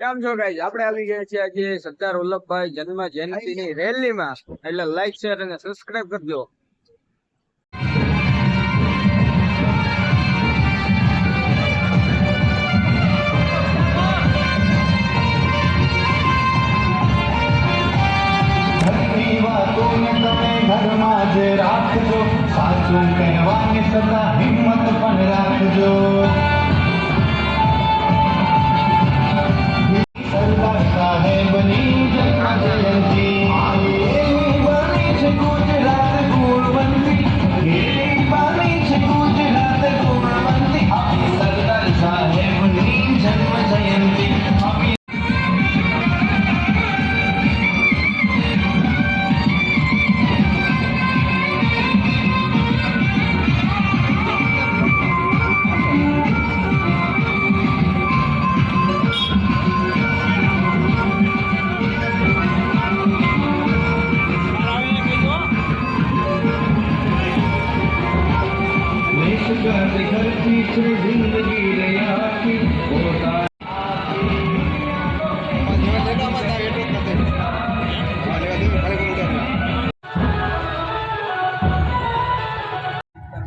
કેમ છો ગાઈઝ આપણે આવી ગયા છીએ આજે સરદાર વલ્લભભાઈ જન્મ જૈન રેલી માં એટલે લાઈક શેર અને સબસ્ક્રાઇબ કરજો. ઘરમાં જ રાખજો. સાચું કહેવાની સદા હિંમત પણ રાખજો.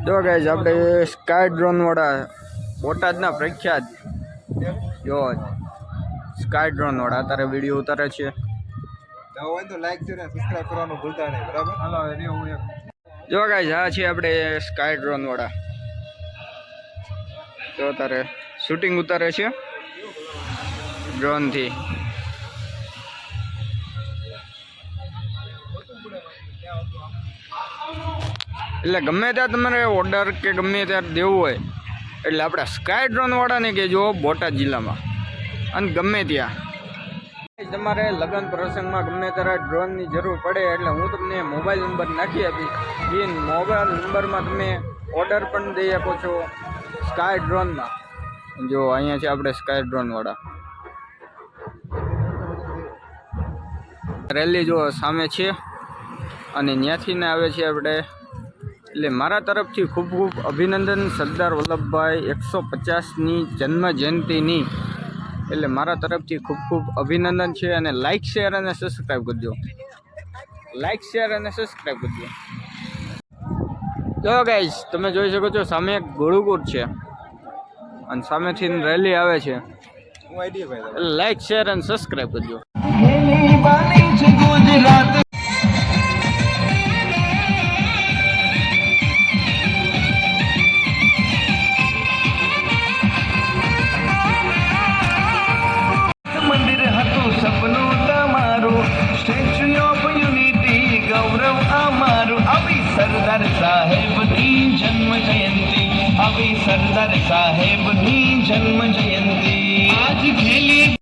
જો ગાઈઝ આપણે સ્કાય ડ્રોન વાળા બોટાદના પ્રખ્યાત જો સ્કાય ડ્રોન વાળા અત્યારે વીડિયો ઉતારે છે. જો ગાઈઝ આ છે આપણે સ્કાય ડ્રોન જો તારે શૂટિંગ ઉતારે છે. ડ્રોનથી એટલે ગમે ત્યાં તમારે ઓર્ડર કે ગમે ત્યારે દેવું હોય, એટલે આપણે સ્કાય ડ્રોનવાળાને કહેજો બોટાદ જિલ્લામાં. અને ગમે ત્યાં. તમારે લગ્ન પ્રસંગમાં ગમે ત્યારે ડ્રોનની જરૂર પડે, એટલે હું તમને મોબાઈલ નંબર નાખી આપીશ. એ મોબાઈલ નંબરમાં તમે ઓર્ડર પણ દઈ આપો છો. સ્કાય ડ્રોનમાં જો, અહીંયા છે આપણે સ્કાય ડ્રોનવાળા રેલી જો સામે છે અને ત્યાંથી ને આવે છે આપણે. એટલે મારા તરફથી ખૂબ ખૂબ અભિનંદન સરદાર વલ્લભભાઈ એકસો પચાસની જન્મ જયંતિની એટલે મારા તરફથી ખૂબ ખૂબ અભિનંદન છે અને લાઇક શેર અને સબસ્ક્રાઈબ કરજો. લાઇક શેર અને સબસ્ક્રાઈબ કરજો. જો ગાઈઝ તમે જોઈ શકો છો સામે એક ગુરુકુટ છે. અને સામેથી રેલી આવે છે. લાઈક શેર અને સબસ્ક્રાઈબ કરજો. જયંતિ આવી સરદાર સાહેબની જન્મ જયંતિ આજ ખેલી